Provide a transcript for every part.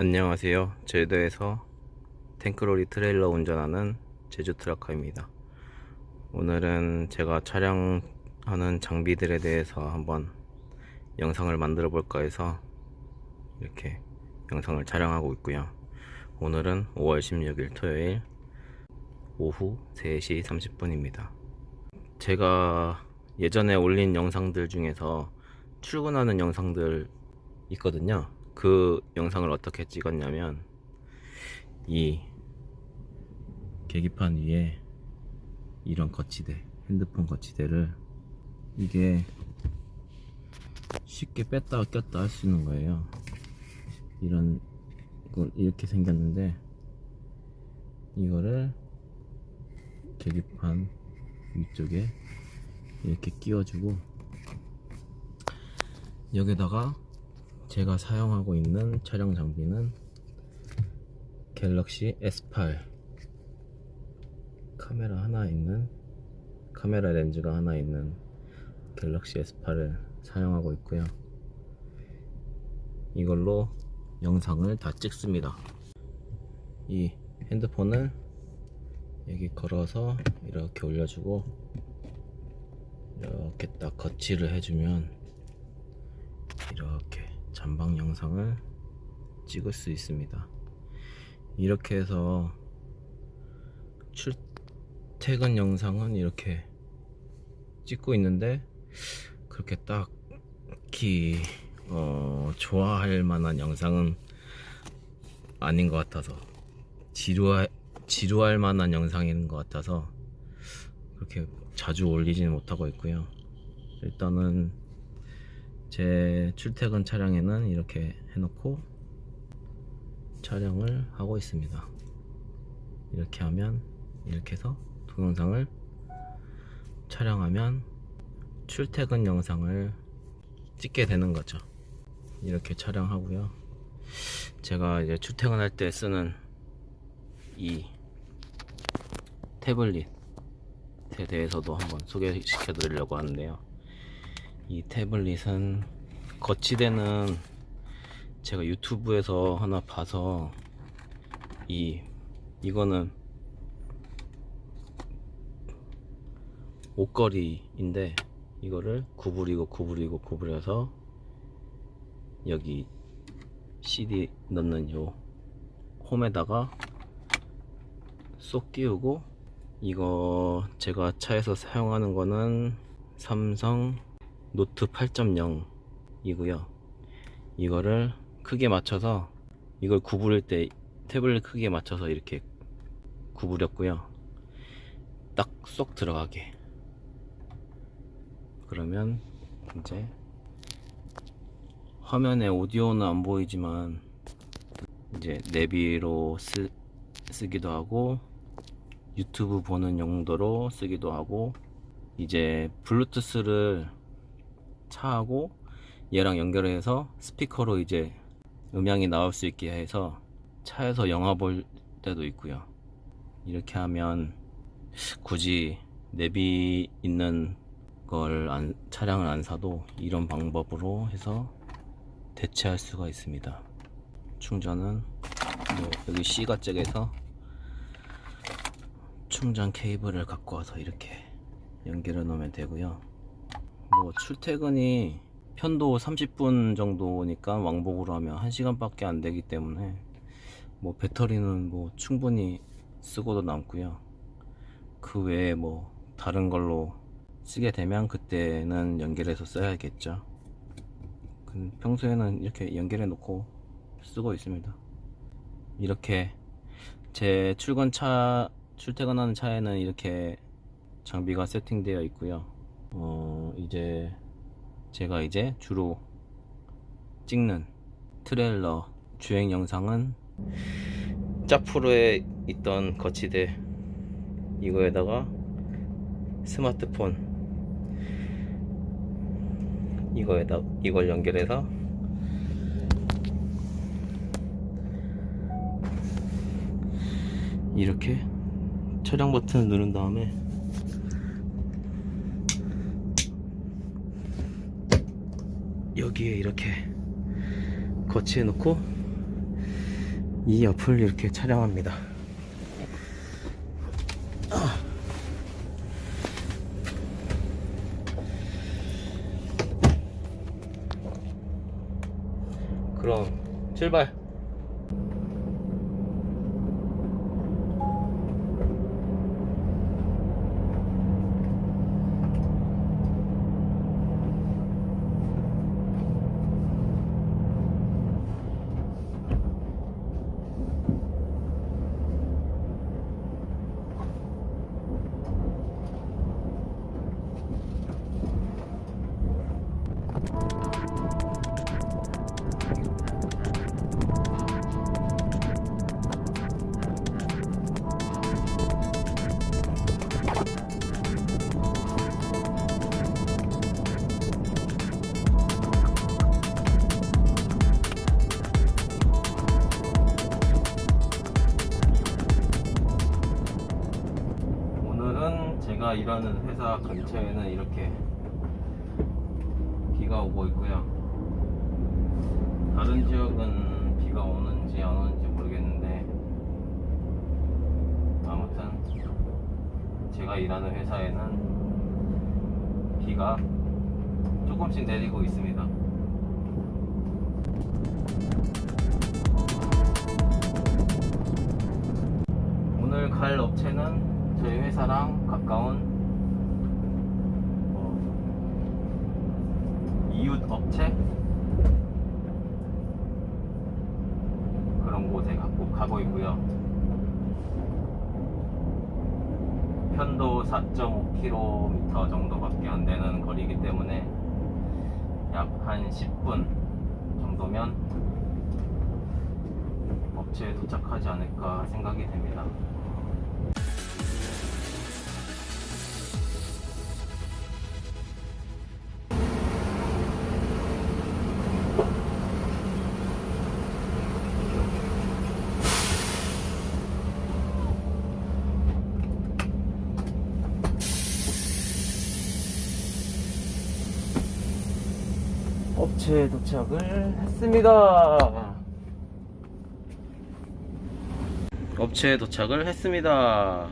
안녕하세요. 제주도에서 탱크로리 트레일러 운전하는 제주 트럭커입니다. 오늘은 제가 촬영하는 장비들에 대해서 한번 영상을 만들어 볼까 해서 이렇게 영상을 촬영하고 있고요. 오늘은 5월 16일 토요일 오후 3시 30분입니다. 제가 예전에 올린 영상들 중에서 출근하는 영상들 있거든요. 그 영상을 어떻게 찍었냐면 이 계기판 위에 이런 거치대, 핸드폰 거치대를 이게 쉽게 뺐다 꼈다 할 수 있는 거예요. 이런 걸 이렇게 생겼는데 이거를 계기판 위쪽에 이렇게 끼워주고 여기다가 제가 사용하고 있는 촬영 장비는 갤럭시 S8 카메라 하나 있는 카메라 렌즈가 하나 있는 갤럭시 S8을 사용하고 있고요. 이걸로 영상을 다 찍습니다. 이 핸드폰을 여기 걸어서 이렇게 올려주고 이렇게 딱 거치를 해주면 이렇게 전방 영상을 찍을 수 있습니다. 이렇게 해서 출퇴근 영상은 이렇게 찍고 있는데 그렇게 딱히 어, 좋아할 만한 영상은 아닌 것 같아서 지루할 지루할 만한 영상인 것 같아서 그렇게 자주 올리지는 못하고 있고요. 일단은 제 출퇴근 차량에는 이렇게 해놓고 촬영을 하고 있습니다. 이렇게 하면 이렇게 해서 동영상을 촬영하면 출퇴근 영상을 찍게 되는 거죠. 이렇게 촬영하고요. 제가 이제 출퇴근할 때 쓰는 이 태블릿에 대해서도 한번 소개시켜 드리려고 하는데요. 이 태블릿은 거치대는 제가 유튜브에서 하나 봐서 이 이거는 옷걸이인데 이거를 구부리고 구부리고 구부려서 여기 CD 넣는 요 홈에다가 쏙 끼우고 이거 제가 차에서 사용하는 거는 삼성 노트 8.0 이고요. 이거를 크게 맞춰서 이걸 구부릴 때 태블릿 크기에 맞춰서 이렇게 구부렸고요. 딱 쏙 들어가게. 그러면 이제 화면에 오디오는 안 보이지만 이제 내비로 쓰, 쓰기도 하고 유튜브 보는 용도로 쓰기도 하고 이제 블루투스를 차하고 얘랑 연결해서 스피커로 이제 음향이 나올 수 있게 해서 차에서 영화 볼 때도 있고요. 이렇게 하면 굳이 내비 있는 걸 안, 차량을 안 사도 이런 방법으로 해서 대체할 수가 있습니다. 충전은 뭐 여기 C가 쪽에서 충전 케이블을 갖고 와서 이렇게 연결해 놓으면 되고요. 뭐 출퇴근이 편도 30분 정도니까 왕복으로 하면 1시간밖에 안 되기 때문에 뭐 배터리는 뭐 충분히 쓰고도 남고요. 그 외에 뭐 다른 걸로 쓰게 되면 그때는 연결해서 써야겠죠. 그 평소에는 이렇게 연결해 놓고 쓰고 있습니다. 이렇게 제 출근차 출퇴근하는 차에는 이렇게 장비가 세팅되어 있고요. 어, 이제 제가 이제 주로 찍는 트레일러 주행 영상은 짜프로에 있던 거치대 이거에다가 스마트폰 이거에다 이걸 연결해서 이렇게 촬영 버튼을 누른 다음에 여기에 이렇게 거치해 놓고 이 옆을 이렇게 촬영합니다. 그럼 출발. 제가 일하는 회사 근처에는 이렇게 비가 오고 있고요. 다른 지역은 비가 오는지 안 오는지 모르겠는데 아무튼 제가 일하는 회사에는 비가 조금씩 내리고 있습니다. 오늘 갈 업체는 저희 회사랑 가까운 어, 이웃 업체 그런 곳에 가고, 가고 있고요. 편도 4.5km 정도밖에 안 되는 거리이기 때문에 약 한 10분 정도면 업체에 도착하지 않을까 생각이 됩니다. 업체에 도착을 했습니다. 업체에 도착을 했습니다.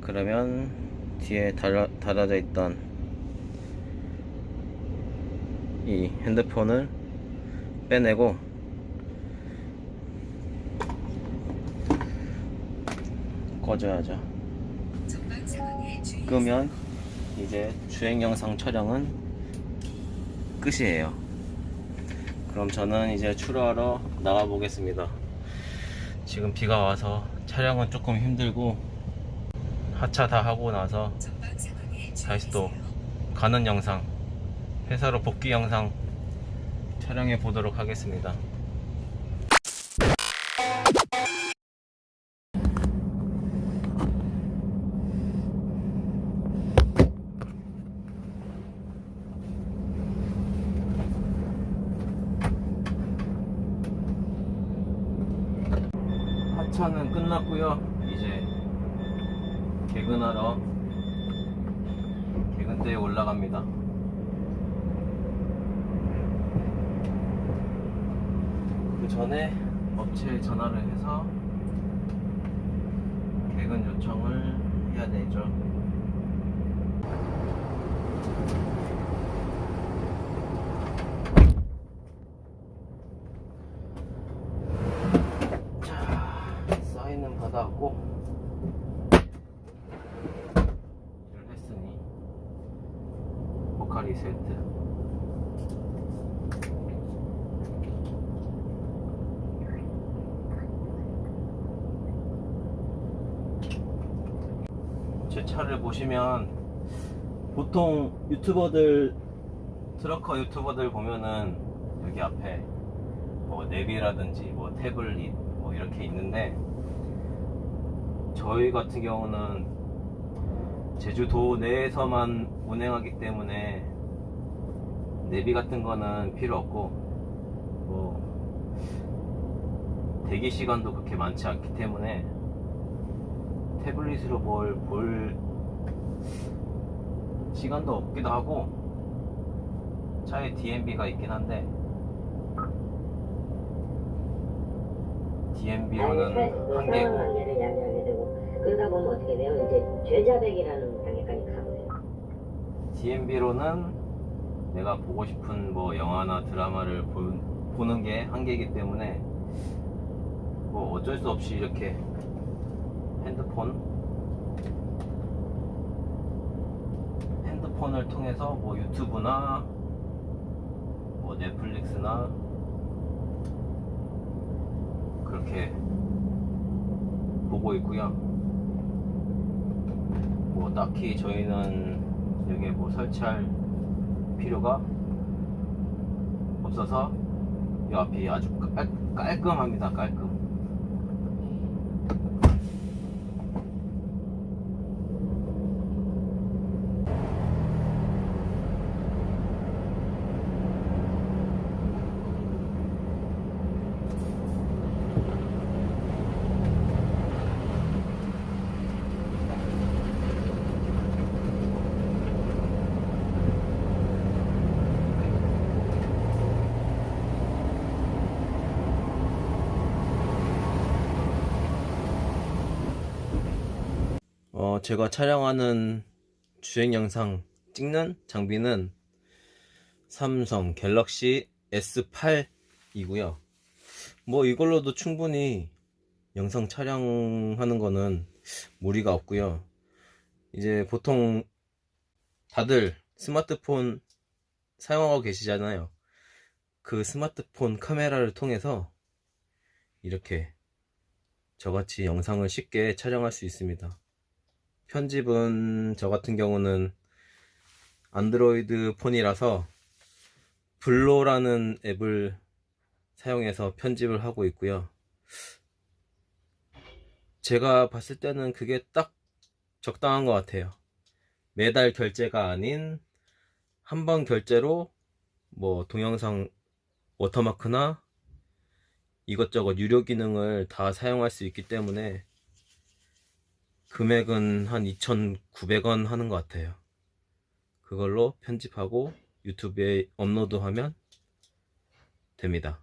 그러면 뒤에 달아, 달아져 있던 이 핸드폰을 빼내고 꺼줘야죠. 끄면 이제 주행 영상 촬영은 끝이에요. 그럼 저는 이제 출하러 나가 보겠습니다. 지금 비가 와서 촬영은 조금 힘들고 하차 다 하고 나서 다시 또 가는 영상 회사로 복귀 영상 촬영해 보도록 하겠습니다. 끝났고요. 이제 개근하러 개근대에 올라갑니다. 그 전에 업체에 전화를 해서 개근 요청을 해야 되죠. 자, 사인은 받아왔고 일 했으니 포카리 세트 제 차를 보시면 보통 유튜버들 트러커 유튜버들 보면은 여기 앞에 뭐 내비라든지 뭐 태블릿 뭐 이렇게 있는데 저희 같은 경우는 제주도 내에서만 운행하기 때문에 내비 같은 거는 필요 없고 뭐 대기 시간도 그렇게 많지 않기 때문에 태블릿으로 뭘 볼 시간도 없기도 하고 차에 DMB가 있긴 한데 DMB로는 한 개고 단계를 이야기하게 되고 그러다 보면 어떻게 돼요? 이제 죄자백이라는 단계까지 가거든요. DMB로는 내가 보고 싶은 뭐 영화나 드라마를 보, 보는 게 한계이기 때문에 뭐 어쩔 수 없이 이렇게 핸드폰 핸드폰을 통해서 뭐 유튜브나 뭐 넷플릭스나 그렇게 보고 있고요. 뭐 딱히 저희는 여기에 뭐 설치할 필요가 없어서 이 앞이 아주 깔, 깔끔합니다. 깔끔. 어, 제가 촬영하는 주행 영상 찍는 장비는 삼성 갤럭시 S8이고요. 뭐 이걸로도 충분히 영상 촬영하는 거는 무리가 없고요. 이제 보통 다들 스마트폰 사용하고 계시잖아요. 그 스마트폰 카메라를 통해서 이렇게 저같이 영상을 쉽게 촬영할 수 있습니다. 편집은 저 같은 경우는 안드로이드 폰이라서 블로라는 앱을 사용해서 편집을 하고 있고요. 제가 봤을 때는 그게 딱 적당한 것 같아요. 매달 결제가 아닌 한 번 결제로 뭐 동영상 워터마크나 이것저것 유료 기능을 다 사용할 수 있기 때문에 금액은 한 2,900원 하는 것 같아요. 그걸로 편집하고 유튜브에 업로드하면 됩니다.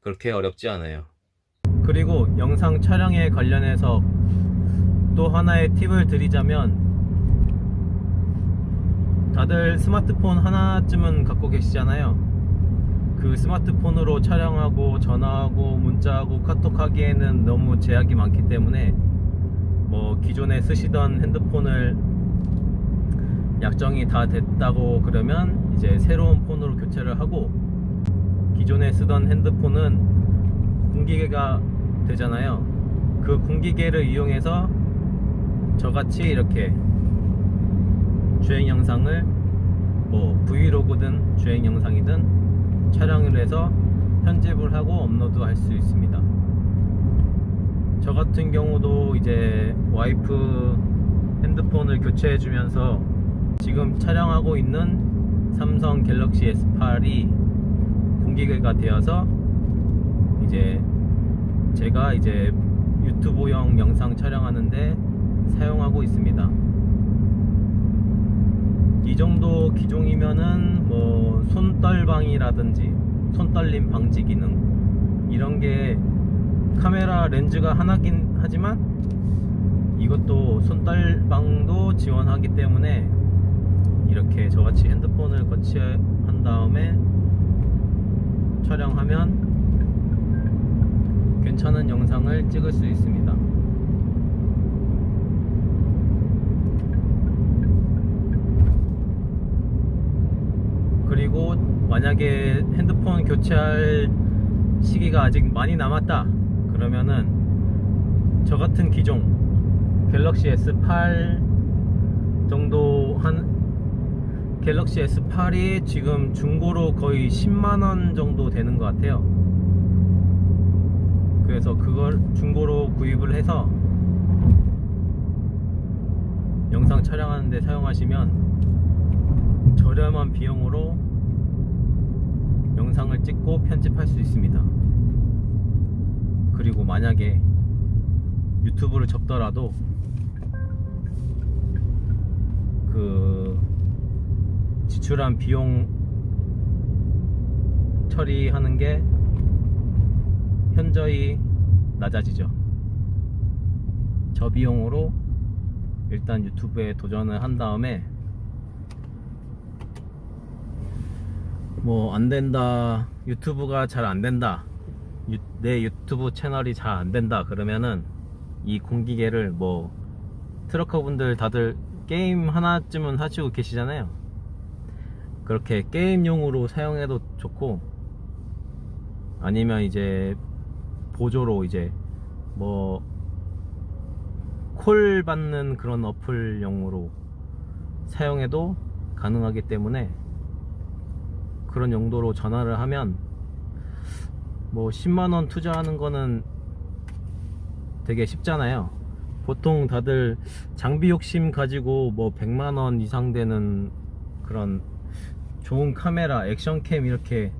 그렇게 어렵지 않아요. 그리고 영상 촬영에 관련해서 또 하나의 팁을 드리자면 다들 스마트폰 하나쯤은 갖고 계시잖아요. 그 스마트폰으로 촬영하고 전화하고 문자하고 카톡하기에는 너무 제약이 많기 때문에 뭐 기존에 쓰시던 핸드폰을 약정이 다 됐다고 그러면 이제 새로운 폰으로 교체를 하고 기존에 쓰던 핸드폰은 공기계가 되잖아요. 그 공기계를 이용해서 저같이 이렇게 주행 영상을 뭐 브이로그든 주행 영상이든 촬영을 해서 편집을 하고 업로드 할 수 있습니다. 저 같은 경우도 이제 와이프 핸드폰을 교체해 주면서 지금 촬영하고 있는 삼성 갤럭시 S8이 공기계가 되어서 이제 제가 이제 유튜브용 영상 촬영하는데 사용하고 있습니다. 이 정도 기종이면은 뭐 손떨방이라든지 손떨림 방지 기능 이런 게 카메라 렌즈가 하나긴 하지만 이것도 손떨방도 지원하기 때문에 이렇게 저같이 핸드폰을 거치한 다음에 촬영하면 괜찮은 영상을 찍을 수 있습니다. 그리고 만약에 핸드폰 교체할 시기가 아직 많이 남았다 그러면은 저 같은 기종 갤럭시 S8 정도 한 갤럭시 S8이 지금 중고로 거의 10만원 정도 되는 것 같아요 그래서 그걸 중고로 구입을 해서 영상 촬영하는데 사용하시면 저렴한 비용으로 영상을 찍고 편집할 수 있습니다. 그리고 만약에 유튜브를 접더라도 그 지출한 비용 처리하는 게 현저히 낮아지죠. 저 비용으로 일단 유튜브에 도전을 한 다음에 뭐 안 된다 유튜브가 잘 안 된다 유- 내 유튜브 채널이 잘 안 된다 그러면은 이 공기계를 뭐 트럭커 분들 다들 게임 하나쯤은 하시고 계시잖아요. 그렇게 게임용으로 사용해도 좋고 아니면 이제 보조로 이제 뭐 콜 받는 그런 어플용으로 사용해도 가능하기 때문에 그런 용도로 전화를 하면 뭐 10만원 투자하는 거는 되게 쉽잖아요. 보통 다들 장비 욕심 가지고 뭐 100만원 이상 되는 그런 좋은 카메라, 액션캠 이렇게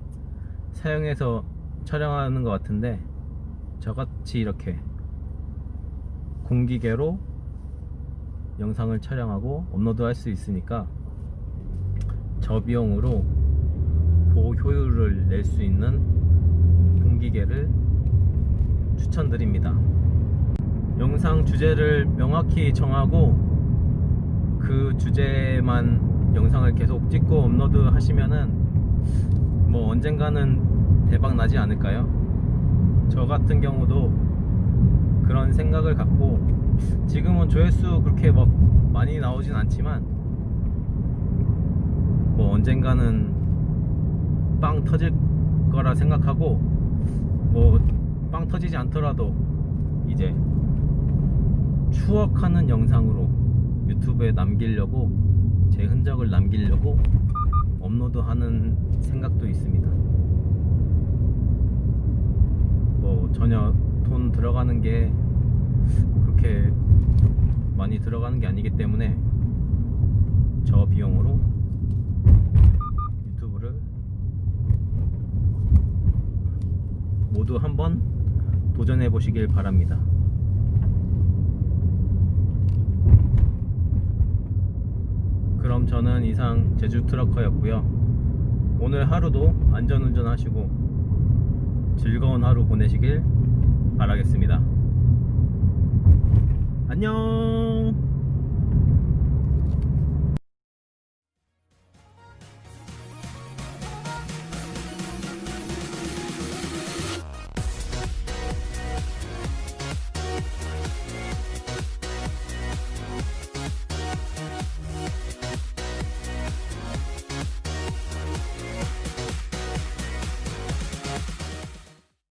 사용해서 촬영하는 것 같은데 저같이 이렇게 공기계로 영상을 촬영하고 업로드 할 수 있으니까 저비용으로 고효율을 낼 수 있는 공기계를 추천드립니다. 영상 주제를 명확히 정하고 그 주제만 영상을 계속 찍고 업로드 하시면은 뭐 언젠가는 대박 나지 않을까요? 저 같은 경우도 그런 생각을 갖고 지금은 조회수 그렇게 막 많이 나오진 않지만 뭐 언젠가는 빵 터질 거라 생각하고 뭐 빵 터지지 않더라도 이제 추억하는 영상으로 유튜브에 남기려고 제 흔적을 남기려고 업로드하는 생각도 있습니다. 뭐 전혀 돈 들어가는 게 그렇게 많이 들어가는 게 아니기 때문에 저 비용으로 유튜브를 모두 한번 도전해 보시길 바랍니다. 그럼 저는 이상 제주 트럭커였고요. 오늘 하루도 안전운전 하시고 즐거운 하루 보내시길 바라겠습니다. 안녕!